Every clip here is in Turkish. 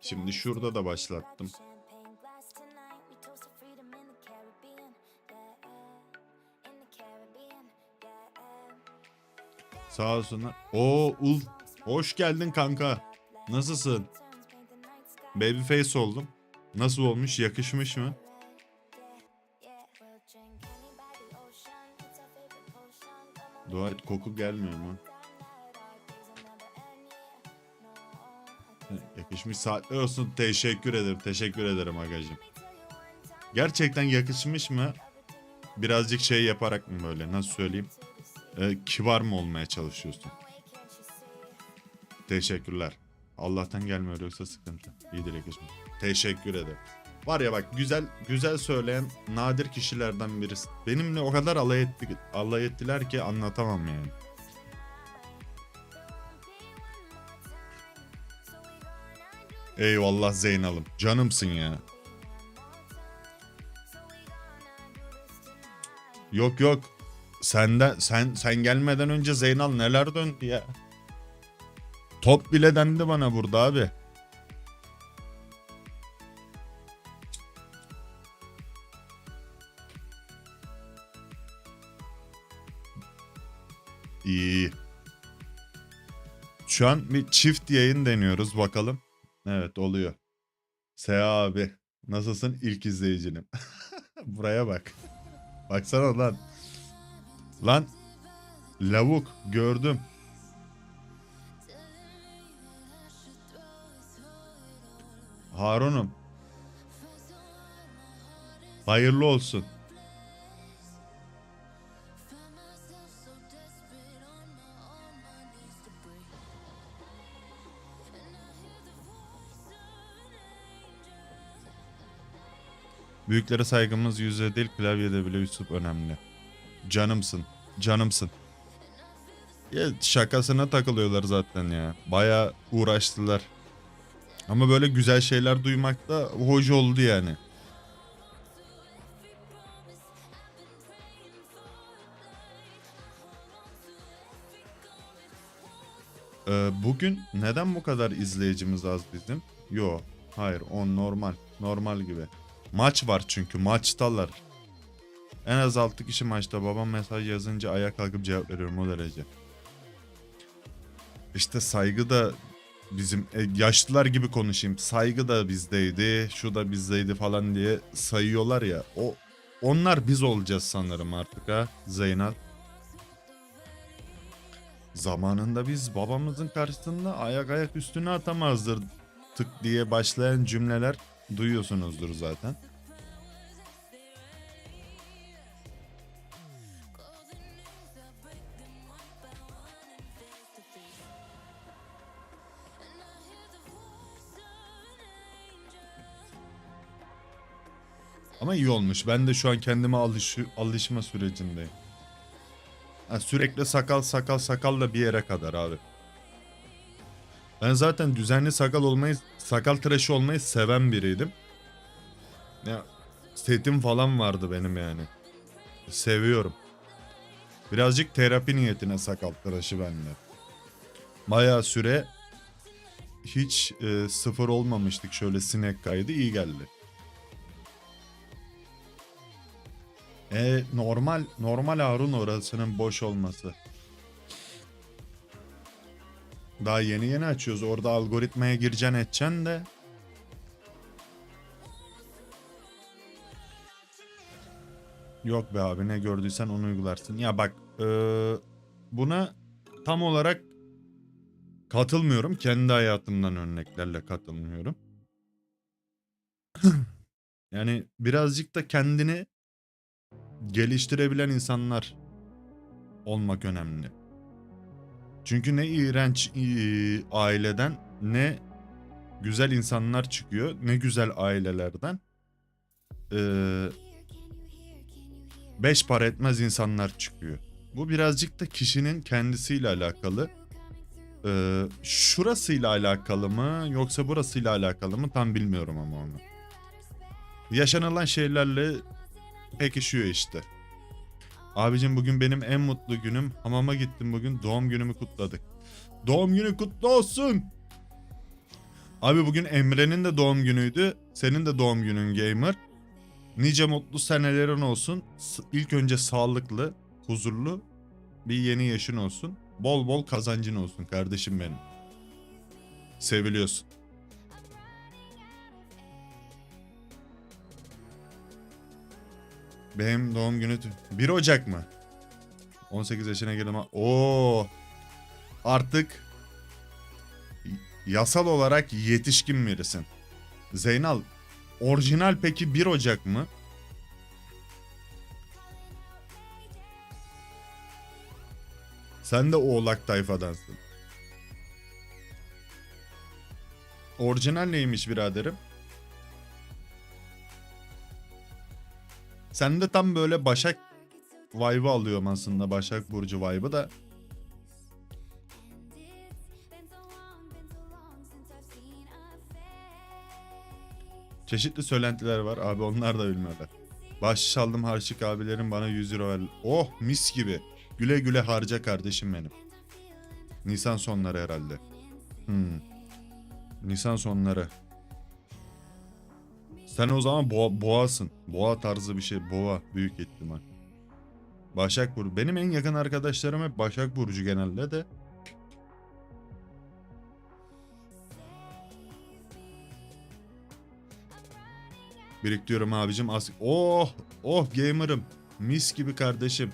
Şimdi şurada da başlattım. Sağ olsunlar. Oo Ul. Hoş geldin kanka. Nasılsın? Babyface oldum. Nasıl olmuş? Yakışmış mı? Dua et koku gelmiyor mu? Yakışmış saatler olsun. Teşekkür ederim. Teşekkür ederim agacım. Gerçekten yakışmış mı? Birazcık şey yaparak mı böyle? Nasıl söyleyeyim? Ee, kibar mı olmaya çalışıyorsun? Teşekkürler. Allah'tan gelmiyor yoksa sıkıntı. İyidir yakışmış. Teşekkür ederim. Var ya bak güzel güzel söyleyen nadir kişilerden birisi. Benimle o kadar alay, etti, alay ettiler ki anlatamam yani. Eyvallah Zeynal'ım. Canımsın ya. Yok yok. Senden sen sen gelmeden önce Zeynal neler döndü ya. Top bile dendi bana burada abi. İyi. Şu an bir çift yayın deniyoruz bakalım. Evet oluyor. Seha abi nasılsın ilk izleyicinim. Buraya bak. Baksana lan. Lan lavuk gördüm. Harun'um. Hayırlı olsun. Büyüklere saygımız yüzde değil klavyede bile üslup önemli. Canımsın. Canımsın. Ya şakasına takılıyorlar zaten ya. Baya uğraştılar. Ama böyle güzel şeyler duymak da hoş oldu yani. Ee, bugün neden bu kadar izleyicimiz az bizim? Yo, hayır, on normal, normal gibi. Maç var çünkü maçtalar. En az 6 kişi maçta babam mesaj yazınca ayağa kalkıp cevap veriyorum o derece. İşte saygı da bizim e, yaşlılar gibi konuşayım. Saygı da bizdeydi, şu da bizdeydi falan diye sayıyorlar ya. O onlar biz olacağız sanırım artık ha Zeynep. Zamanında biz babamızın karşısında ayak ayak üstüne atamazdır tık diye başlayan cümleler duyuyorsunuzdur zaten. Ama iyi olmuş. Ben de şu an kendime alış alışma sürecindeyim. Ha, sürekli sakal sakal sakal da bir yere kadar abi. Ben zaten düzenli sakal olmayı, sakal tıraşı olmayı seven biriydim. Ya setim falan vardı benim yani. Seviyorum. Birazcık terapi niyetine sakal tıraşı bende. Bayağı süre hiç e, sıfır olmamıştık şöyle sinek kaydı iyi geldi. E normal normal Harun orasının boş olması. Daha yeni yeni açıyoruz. Orada algoritmaya gireceksin edeceksin de. Yok be abi ne gördüysen onu uygularsın. Ya bak eee, buna tam olarak katılmıyorum. Kendi hayatımdan örneklerle katılmıyorum. yani birazcık da kendini geliştirebilen insanlar olmak önemli. Çünkü ne iğrenç e, aileden ne güzel insanlar çıkıyor, ne güzel ailelerden e, beş para etmez insanlar çıkıyor. Bu birazcık da kişinin kendisiyle alakalı. E, şurasıyla alakalı mı yoksa burasıyla alakalı mı tam bilmiyorum ama onu. Yaşanılan şeylerle pekişiyor işte. Abicim bugün benim en mutlu günüm. Hamama gittim bugün. Doğum günümü kutladık. Doğum günü kutlu olsun. Abi bugün Emre'nin de doğum günüydü. Senin de doğum günün gamer. Nice mutlu senelerin olsun. İlk önce sağlıklı, huzurlu bir yeni yaşın olsun. Bol bol kazancın olsun kardeşim benim. Seviliyorsun. Benim doğum günü tü- 1 Ocak mı? 18 yaşına girdim. Oo. Artık yasal olarak yetişkin birisin. Zeynal, orijinal peki 1 Ocak mı? Sen de oğlak tayfadansın. Orijinal neymiş biraderim? Sen de tam böyle Başak vibe'ı alıyorum aslında. Başak Burcu vibe'ı da. Çeşitli söylentiler var. Abi onlar da bilmiyorlar. Bahşiş aldım harçlık abilerim bana 100 euro verdi. Oh mis gibi. Güle güle harca kardeşim benim. Nisan sonları herhalde. Hmm. Nisan sonları. Sen o zaman boğa, boğasın. Boğa tarzı bir şey. Boğa büyük ihtimal. Başak Burcu. Benim en yakın arkadaşlarım hep Başak Burcu genelde de. Biriktiriyorum abicim. As oh, oh gamer'ım. Mis gibi kardeşim.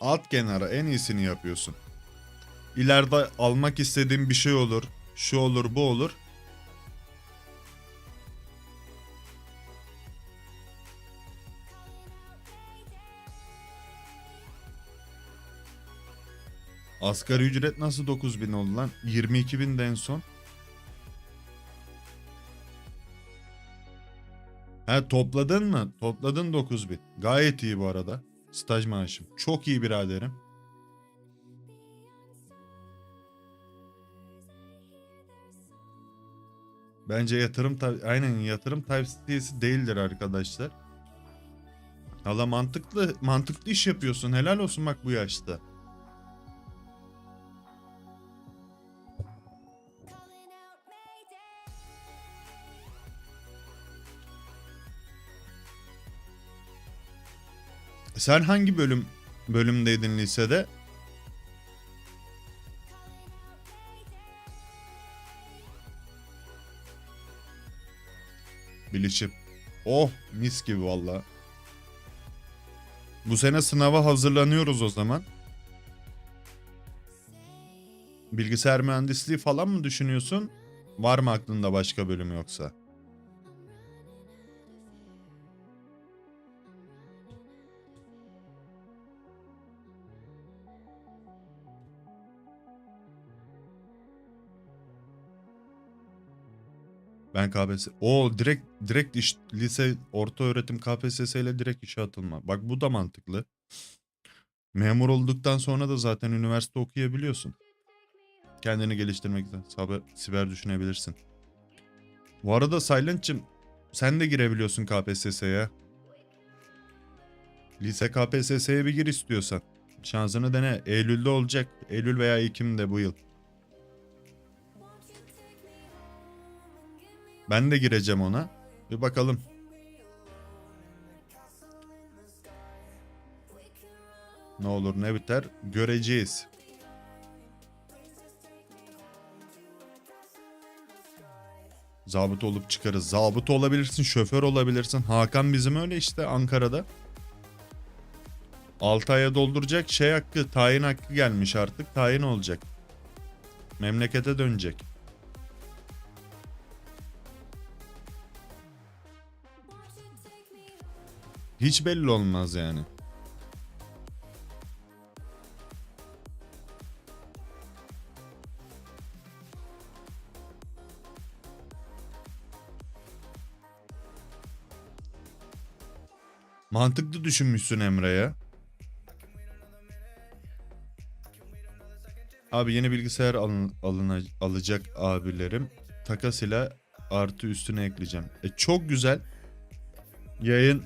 Alt kenara en iyisini yapıyorsun. İleride almak istediğin bir şey olur. Şu olur, bu olur. Asgari ücret nasıl 9000 oldu lan? 22.000 de en son. He topladın mı? Topladın 9000. Gayet iyi bu arada. Staj maaşım. Çok iyi biraderim. Bence yatırım aynen yatırım tavsiyesi değildir arkadaşlar. Valla mantıklı mantıklı iş yapıyorsun. Helal olsun bak bu yaşta. Sen hangi bölüm bölümdeydin lisede? Bilişim. Oh mis gibi valla. Bu sene sınava hazırlanıyoruz o zaman. Bilgisayar mühendisliği falan mı düşünüyorsun? Var mı aklında başka bölüm yoksa? Ben KPSS... O direkt direkt iş, lise, orta öğretim KPSS ile direkt işe atılma. Bak bu da mantıklı. Memur olduktan sonra da zaten üniversite okuyabiliyorsun. Kendini geliştirmek için saber, siber düşünebilirsin. Bu arada Silent'cim sen de girebiliyorsun KPSS'ye. Lise KPSS'ye bir gir istiyorsan. Şansını dene. Eylül'de olacak. Eylül veya Ekim'de bu yıl. Ben de gireceğim ona. Bir bakalım. Ne olur ne biter göreceğiz. Zabıt olup çıkarız. Zabıt olabilirsin, şoför olabilirsin. Hakan bizim öyle işte Ankara'da. 6 aya dolduracak şey hakkı, tayin hakkı gelmiş artık. Tayin olacak. Memlekete dönecek. Hiç belli olmaz yani. Mantıklı düşünmüşsün Emre ya. Abi yeni bilgisayar alın, alına, alacak abilerim. Takas ile artı üstüne ekleyeceğim. E çok güzel. Yayın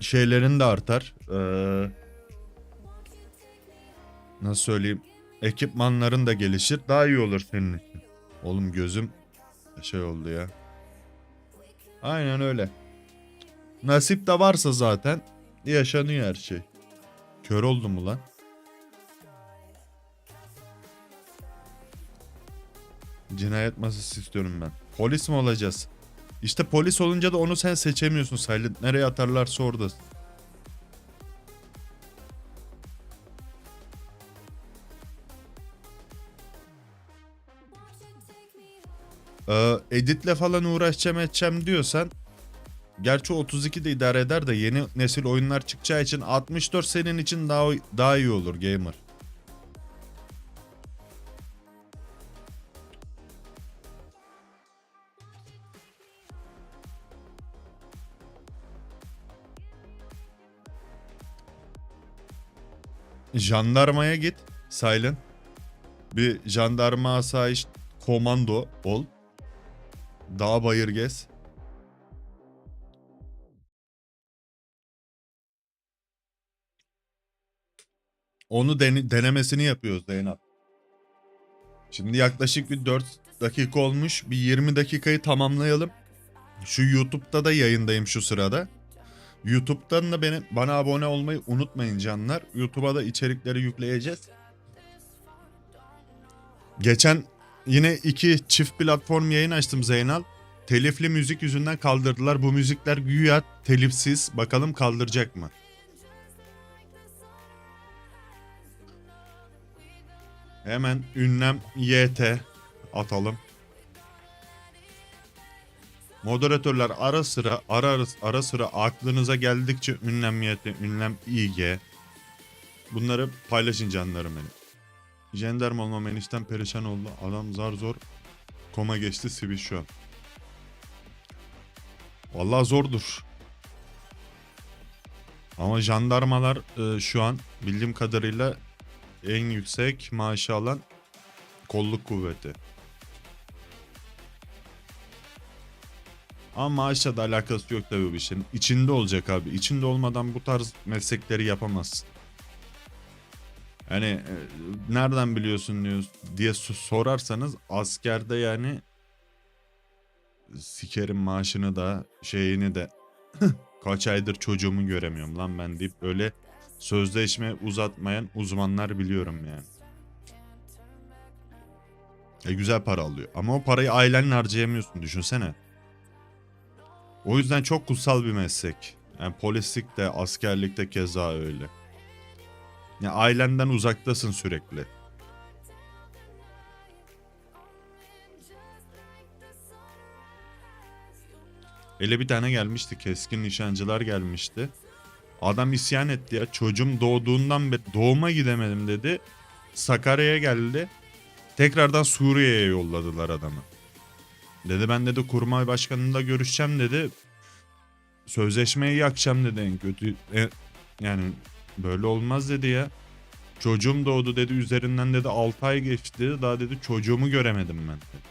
şeylerin de artar. Ee, nasıl söyleyeyim? Ekipmanların da gelişir. Daha iyi olur senin için. Oğlum gözüm şey oldu ya. Aynen öyle. Nasip de varsa zaten yaşanıyor her şey. Kör oldum mu lan? Cinayet masası istiyorum ben. Polis mi olacağız? İşte polis olunca da onu sen seçemiyorsun Silent. Nereye atarlarsa oradasın. Ee, editle falan uğraşacağım edeceğim diyorsan Gerçi 32 de idare eder de yeni nesil oyunlar çıkacağı için 64 senin için daha daha iyi olur gamer. Jandarmaya git Silent. Bir jandarma asayiş komando ol. Dağ bayır gez. Onu dene- denemesini yapıyoruz Zeynep. Şimdi yaklaşık bir 4 dakika olmuş. Bir 20 dakikayı tamamlayalım. Şu YouTube'da da yayındayım şu sırada. YouTube'dan da beni, bana abone olmayı unutmayın canlar. YouTube'a da içerikleri yükleyeceğiz. Geçen yine iki çift platform yayın açtım Zeynal. Telifli müzik yüzünden kaldırdılar. Bu müzikler güya telifsiz. Bakalım kaldıracak mı? Hemen ünlem YT atalım. Moderatörler ara sıra ara ara, ara sıra aklınıza geldikçe ünlem YT, ünlem İG. Bunları paylaşın canlarım benim. Jendarm olmam enişten perişan oldu. Adam zar zor koma geçti Sivil şu an. Vallahi zordur. Ama jandarmalar e, şu an bildiğim kadarıyla en yüksek maaşı alan kolluk kuvveti. Ama maaşla da alakası yok tabii bu işin. İçinde olacak abi. İçinde olmadan bu tarz meslekleri yapamazsın. Hani nereden biliyorsun diye so- sorarsanız askerde yani sikerim maaşını da şeyini de kaç aydır çocuğumu göremiyorum lan ben deyip böyle sözleşme uzatmayan uzmanlar biliyorum yani. E güzel para alıyor. Ama o parayı ailenle harcayamıyorsun düşünsene. O yüzden çok kutsal bir meslek. Yani polislik de askerlik de keza öyle. Ya ailenden uzaktasın sürekli. Ele bir tane gelmişti. Keskin nişancılar gelmişti. Adam isyan etti ya. Çocuğum doğduğundan beri doğuma gidemedim dedi. Sakarya'ya geldi. Tekrardan Suriye'ye yolladılar adamı. Dedi ben dedi kurmay başkanında görüşeceğim dedi. Sözleşmeyi yakacağım dedi en kötü. E, yani böyle olmaz dedi ya. Çocuğum doğdu dedi üzerinden dedi 6 ay geçti. Daha dedi çocuğumu göremedim ben dedi.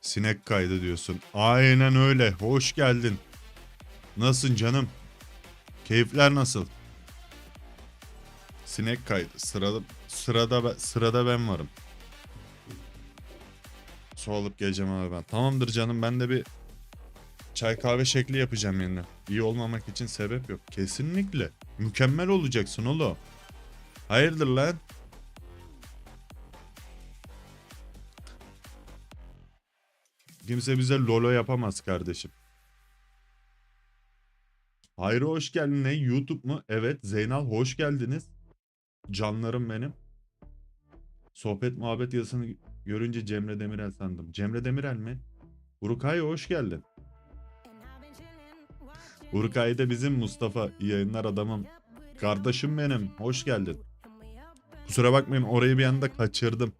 Sinek kaydı diyorsun. Aynen öyle. Hoş geldin. Nasılsın canım? Keyifler nasıl? Sinek kaydı. Sırada sırada sırada ben varım. Su alıp geleceğim abi ben. Tamamdır canım ben de bir çay kahve şekli yapacağım yine. İyi olmamak için sebep yok. Kesinlikle. Mükemmel olacaksın oğlum. Hayırdır lan? Kimse bize lolo yapamaz kardeşim. Hayri hoş geldin. Ne? YouTube mu? Evet. Zeynal hoş geldiniz. Canlarım benim. Sohbet muhabbet yazısını görünce Cemre Demirel sandım. Cemre Demirel mi? Urukay hoş geldin. Urukay da bizim Mustafa. Yayınlar adamım. Kardeşim benim. Hoş geldin. Kusura bakmayın orayı bir anda kaçırdım.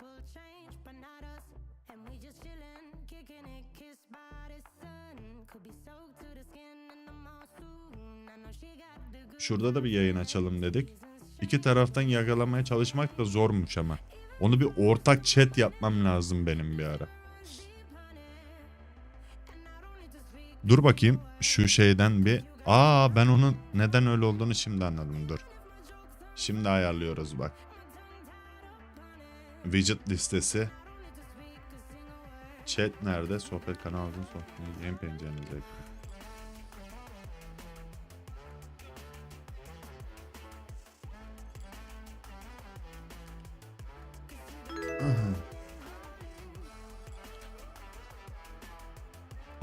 Şurada da bir yayın açalım dedik. İki taraftan yakalamaya çalışmak da zormuş ama. Onu bir ortak chat yapmam lazım benim bir ara. Dur bakayım şu şeyden bir Aa ben onun neden öyle olduğunu şimdi anladım dur. Şimdi ayarlıyoruz bak. Widget listesi. Chat nerede? Sohbet kanalının sohbet yayın pencerenize.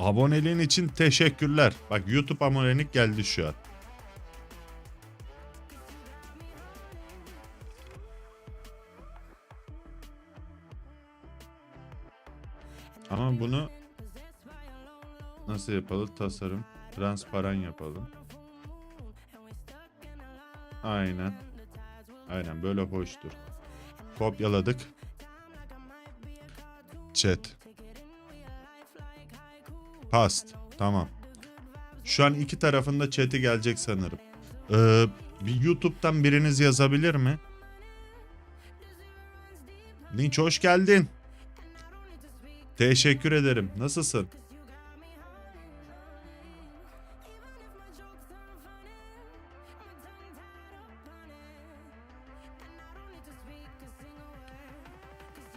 Aboneliğin için teşekkürler. Bak YouTube abonelik geldi şu an. Ama bunu nasıl yapalım? Tasarım. Transparan yapalım. Aynen. Aynen böyle hoştur. Kopyaladık. Chat. Past. Tamam. Şu an iki tarafında chat'i gelecek sanırım. Ee, bir YouTube'dan biriniz yazabilir mi? Linç hoş geldin. Teşekkür ederim. Nasılsın?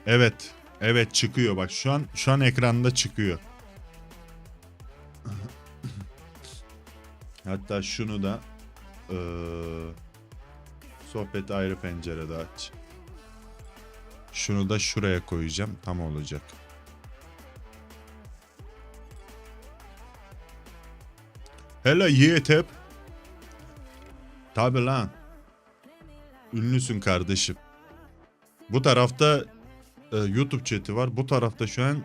Evet. Evet çıkıyor bak şu an şu an ekranda çıkıyor. Hatta şunu da eee sohbeti ayrı pencerede aç. Şunu da şuraya koyacağım. Tam olacak. Hele Yiğitep. Tabi lan. Ünlüsün kardeşim. Bu tarafta e, YouTube chat'i var. Bu tarafta şu an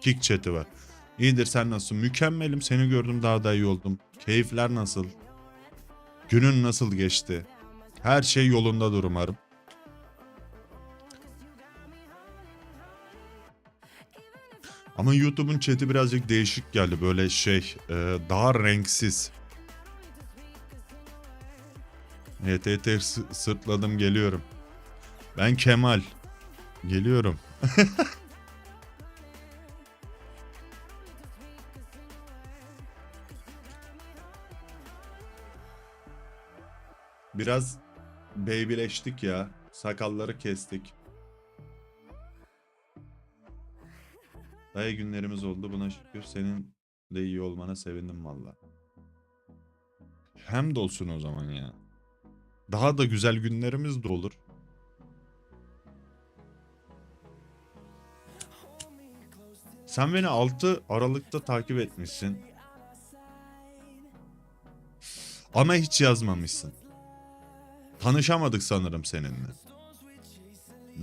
Kick chat'i var. İyidir sen nasılsın? Mükemmelim. Seni gördüm daha da iyi oldum. Keyifler nasıl? Günün nasıl geçti? Her şey yolundadır umarım. Ama YouTube'un chat'i birazcık değişik geldi. Böyle şey e, daha renksiz. Sı- sırtladım geliyorum. Ben Kemal. Geliyorum. Biraz babyleştik ya. Sakalları kestik. Dayı günlerimiz oldu buna şükür. Senin de iyi olmana sevindim valla. Hem de olsun o zaman ya. Daha da güzel günlerimiz de olur. Sen beni 6 Aralık'ta takip etmişsin. Ama hiç yazmamışsın. Tanışamadık sanırım seninle.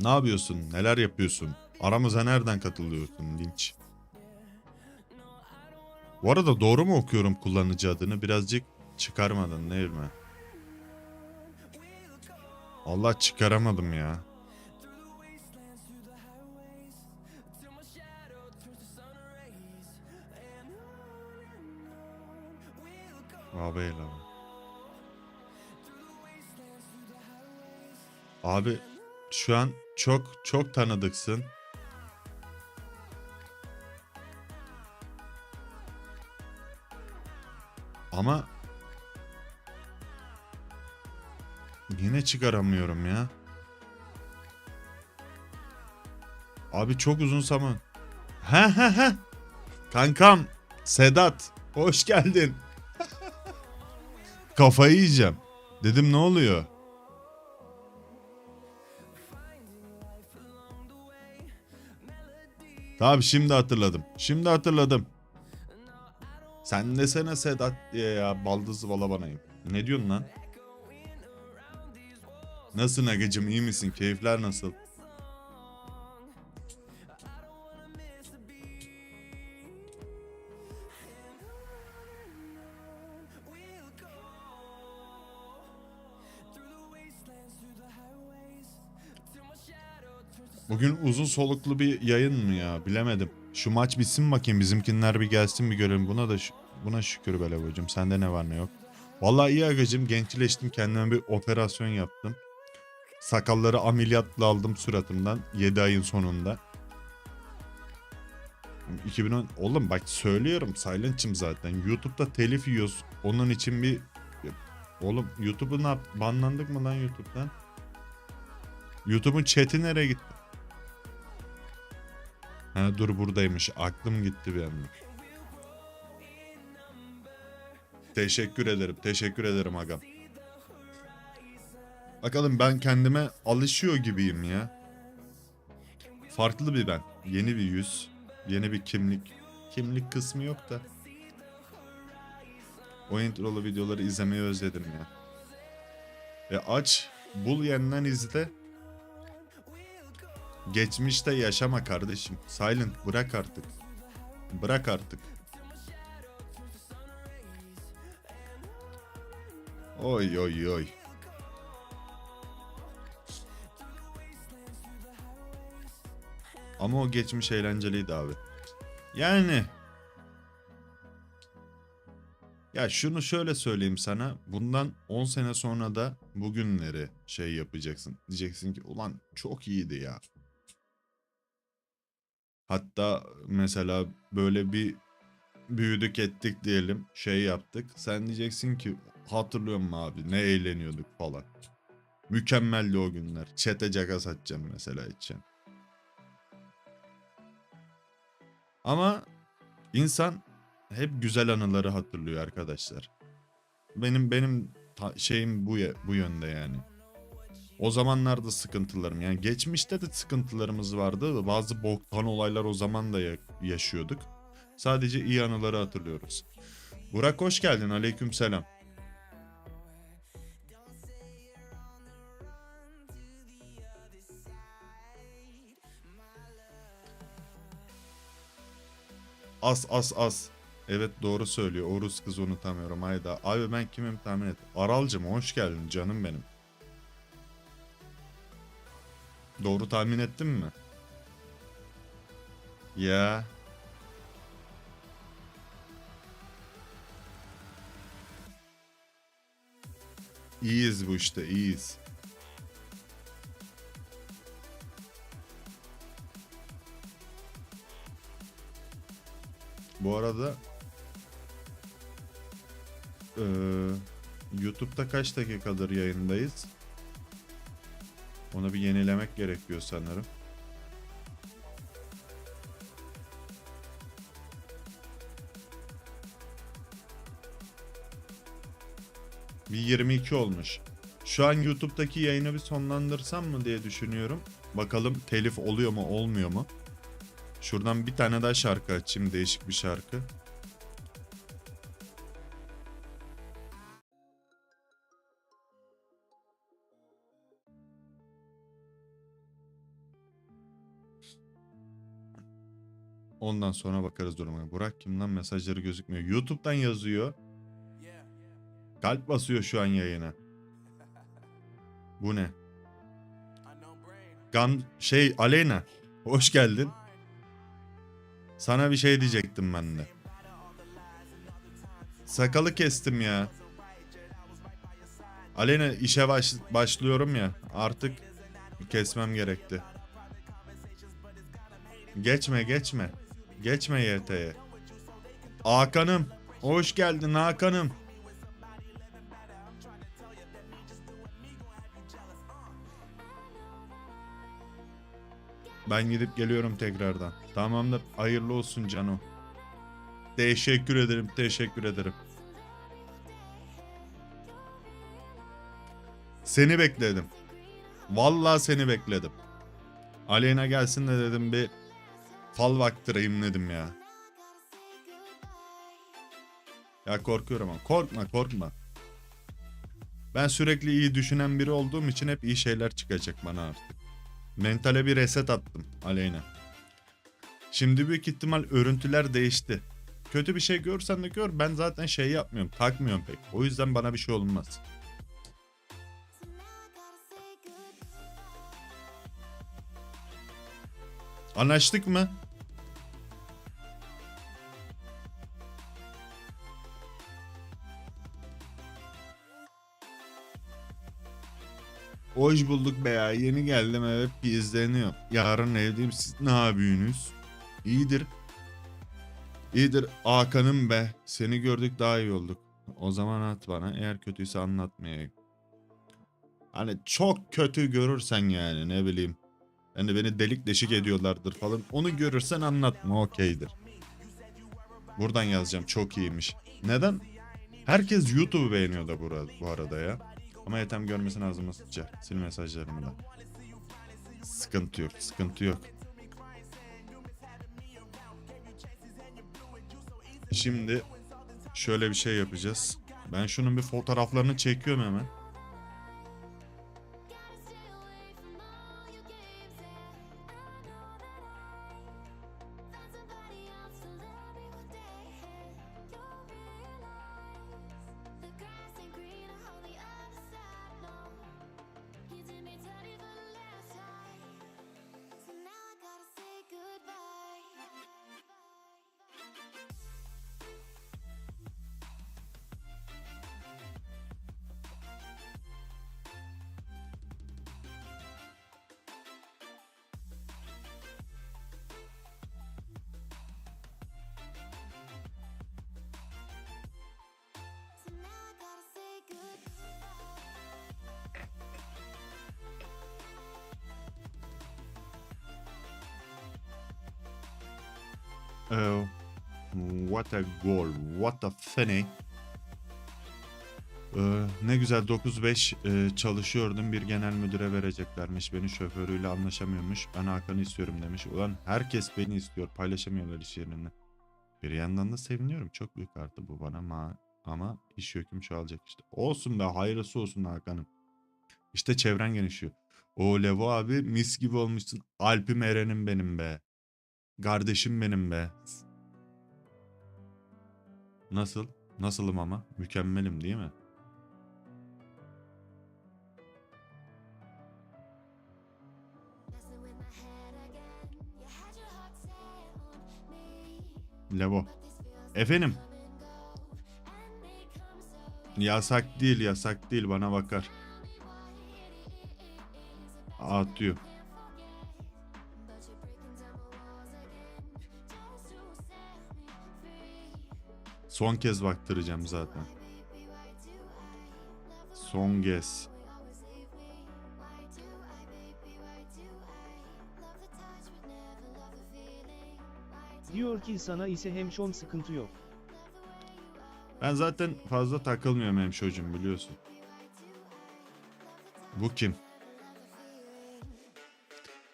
Ne yapıyorsun? Neler yapıyorsun? Aramıza nereden katılıyorsun linç? Bu arada doğru mu okuyorum kullanıcı adını? Birazcık çıkarmadın değil mi? Allah çıkaramadım ya. Abi Abi şu an çok çok tanıdıksın. Ama yine çıkaramıyorum ya. Abi çok uzun zaman. He he he. Kankam Sedat hoş geldin. Kafayı yiyeceğim. Dedim ne oluyor? Tamam şimdi hatırladım. Şimdi hatırladım. Sen desene Sedat diye ya baldızı balabanayım. Ne diyorsun lan? Nasılsın Agacım iyi misin? Keyifler nasıl? Bugün uzun soluklu bir yayın mı ya? Bilemedim. Şu maç bitsin bakayım. Bizimkinler bir gelsin bir görelim. Buna da buna şükür be Levo'cum. Sende ne var ne yok. Vallahi iyi agacım. Gençleştim. Kendime bir operasyon yaptım. Sakalları ameliyatla aldım suratımdan. 7 ayın sonunda. 2010 oğlum bak söylüyorum Silent'çim zaten. YouTube'da telif yiyoruz. Onun için bir oğlum YouTube'u ne yap? Banlandık mı lan YouTube'dan? YouTube'un chat'i nereye gitti? Ha dur buradaymış. Aklım gitti bir anda. Teşekkür ederim. Teşekkür ederim agam. Bakalım ben kendime alışıyor gibiyim ya. Farklı bir ben. Yeni bir yüz. Yeni bir kimlik. Kimlik kısmı yok da. O introlu videoları izlemeyi özledim ya. E aç, bul yeniden izle. Geçmişte yaşama kardeşim. Silent bırak artık. Bırak artık. Oy oy oy. Ama o geçmiş eğlenceliydi abi. Yani ya şunu şöyle söyleyeyim sana. Bundan 10 sene sonra da bugünleri şey yapacaksın. Diyeceksin ki ulan çok iyiydi ya. Hatta mesela böyle bir büyüdük ettik diyelim. Şey yaptık. Sen diyeceksin ki hatırlıyor musun abi ne eğleniyorduk falan. Mükemmeldi o günler. Çete caka satacağım mesela içeceğim. Ama insan hep güzel anıları hatırlıyor arkadaşlar. Benim benim şeyim bu bu yönde yani. O zamanlarda sıkıntılarım yani geçmişte de sıkıntılarımız vardı. Bazı boktan olaylar o zaman da ya- yaşıyorduk. Sadece iyi anıları hatırlıyoruz. Burak hoş geldin. Aleykümselam. As as as. Evet doğru söylüyor. O Rus kızı unutamıyorum. Hayda. Abi ben kimim tahmin et. Aralcım hoş geldin canım benim. Doğru tahmin ettin mi? Ya. İyiyiz bu işte iyiyiz. Bu arada eee, YouTube'da kaç dakikadır yayındayız? Onu bir yenilemek gerekiyor sanırım. Bir 22 olmuş. Şu an YouTube'daki yayını bir sonlandırsam mı diye düşünüyorum. Bakalım telif oluyor mu olmuyor mu? Şuradan bir tane daha şarkı açayım. Değişik bir şarkı. Ondan sonra bakarız duruma. Burak kimden mesajları gözükmüyor. YouTube'dan yazıyor. Kalp basıyor şu an yayına. Bu ne? Gam şey Aleyna. Hoş geldin. Sana bir şey diyecektim ben de. Sakalı kestim ya. Aleyna işe baş, başlıyorum ya. Artık kesmem gerekti. Geçme geçme. Geçme YT'ye. Hakan'ım. Hoş geldin Hakan'ım. Ben gidip geliyorum tekrardan. Tamamdır. Hayırlı olsun Cano. Teşekkür ederim. Teşekkür ederim. Seni bekledim. Vallahi seni bekledim. Aleyna gelsin de dedim bir fal baktırayım dedim ya. Ya korkuyorum ama. Korkma korkma. Ben sürekli iyi düşünen biri olduğum için hep iyi şeyler çıkacak bana artık. Mentale bir reset attım Aleyna. Şimdi büyük ihtimal örüntüler değişti. Kötü bir şey görsen de gör ben zaten şey yapmıyorum takmıyorum pek. O yüzden bana bir şey olmaz. Anlaştık mı? Hoş bulduk be ya. Yeni geldim bir izleniyor. Yarın evdeyim. Siz ne yapıyorsunuz? İyidir. İyidir Hakan'ım be. Seni gördük daha iyi olduk. O zaman at bana. Eğer kötüyse anlatmayayım. Hani çok kötü görürsen yani ne bileyim. Hani beni delik deşik ediyorlardır falan. Onu görürsen anlatma okeydir. Buradan yazacağım çok iyiymiş. Neden? Herkes YouTube'u beğeniyor da burada, bu arada ya. Ama Ethem görmesin ağzıma sıçar. Sil mesajlarımı da. Sıkıntı yok, sıkıntı yok. Şimdi şöyle bir şey yapacağız. Ben şunun bir fotoğraflarını çekiyorum hemen. Oh, what a goal, what a funny. Ee, ne güzel 9-5 e, çalışıyordum bir genel müdüre vereceklermiş. Beni şoförüyle anlaşamıyormuş. Ben Hakan'ı istiyorum demiş. Ulan herkes beni istiyor. Paylaşamıyorlar iş yerinde. Bir yandan da seviniyorum. Çok büyük artı bu bana ama, ama iş yüküm çoğalacak işte. Olsun be hayırlısı olsun Hakan'ım. İşte çevren genişiyor. O Levo abi mis gibi olmuşsun. Alp'im Eren'im benim be. Kardeşim benim be. Nasıl? Nasılım ama? Mükemmelim değil mi? Levo. Efendim? Yasak değil, yasak değil. Bana bakar. Atıyor. Son kez baktıracağım zaten. Son kez. Diyor ki sana ise hemşon sıkıntı yok. Ben zaten fazla takılmıyorum hemşocum biliyorsun. Bu kim?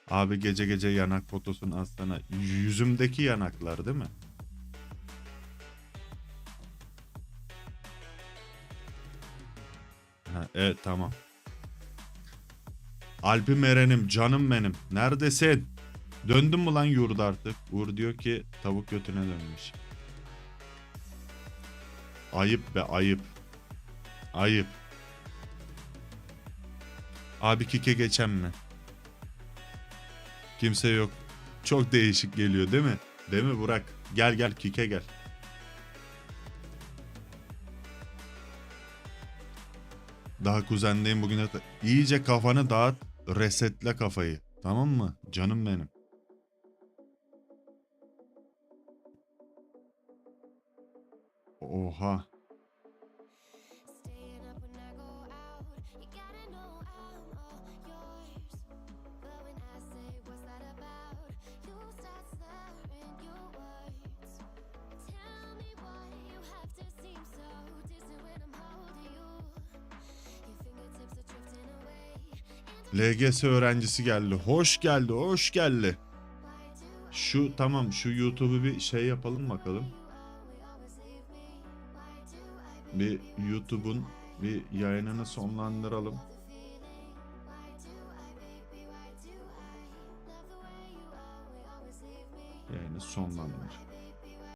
Abi gece gece yanak fotosunu atsana. Yüzümdeki yanaklar değil mi? Evet tamam. Alp'im Eren'im canım benim. Neredesin? Döndün mü lan yurda artık? Uğur diyor ki tavuk götüne dönmüş. Ayıp be ayıp. Ayıp. Abi kike geçen mi? Kimse yok. Çok değişik geliyor değil mi? Değil mi Burak? Gel gel kike gel. Daha kuzendeyim kadar. İyice kafanı dağıt. Resetle kafayı. Tamam mı? Canım benim. Oha. LGS öğrencisi geldi. Hoş geldi, hoş geldi. Şu tamam şu YouTube'u bir şey yapalım bakalım. Bir YouTube'un bir yayınını sonlandıralım. Yayını sonlandır.